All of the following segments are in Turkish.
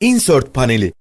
Insert paneli.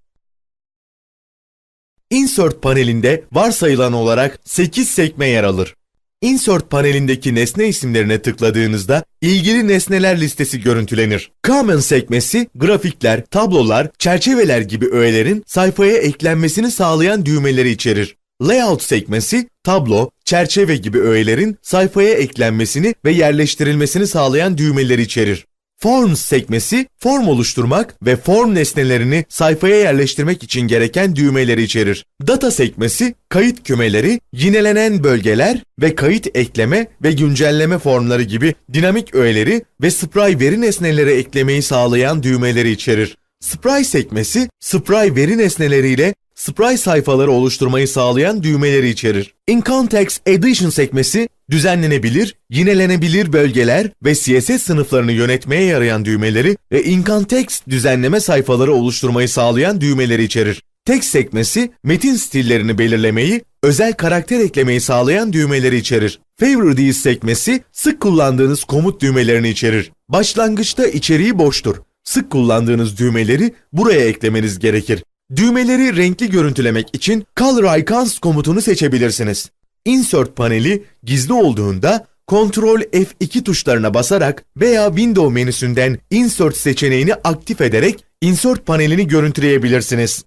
Insert panelinde varsayılan olarak 8 sekme yer alır. Insert panelindeki nesne isimlerine tıkladığınızda ilgili nesneler listesi görüntülenir. Common sekmesi grafikler, tablolar, çerçeveler gibi öğelerin sayfaya eklenmesini sağlayan düğmeleri içerir. Layout sekmesi tablo, çerçeve gibi öğelerin sayfaya eklenmesini ve yerleştirilmesini sağlayan düğmeleri içerir. Forms sekmesi form oluşturmak ve form nesnelerini sayfaya yerleştirmek için gereken düğmeleri içerir. Data sekmesi kayıt kümeleri, yinelenen bölgeler ve kayıt ekleme ve güncelleme formları gibi dinamik öğeleri ve spray veri nesneleri eklemeyi sağlayan düğmeleri içerir. Spray sekmesi, spray veri nesneleriyle spray sayfaları oluşturmayı sağlayan düğmeleri içerir. In Context Edition sekmesi, düzenlenebilir, yinelenebilir bölgeler ve CSS sınıflarını yönetmeye yarayan düğmeleri ve In Context düzenleme sayfaları oluşturmayı sağlayan düğmeleri içerir. Text sekmesi, metin stillerini belirlemeyi, özel karakter eklemeyi sağlayan düğmeleri içerir. Favorites sekmesi, sık kullandığınız komut düğmelerini içerir. Başlangıçta içeriği boştur. Sık kullandığınız düğmeleri buraya eklemeniz gerekir. Düğmeleri renkli görüntülemek için Color Icons komutunu seçebilirsiniz. Insert paneli gizli olduğunda Ctrl F2 tuşlarına basarak veya Window menüsünden Insert seçeneğini aktif ederek Insert panelini görüntüleyebilirsiniz.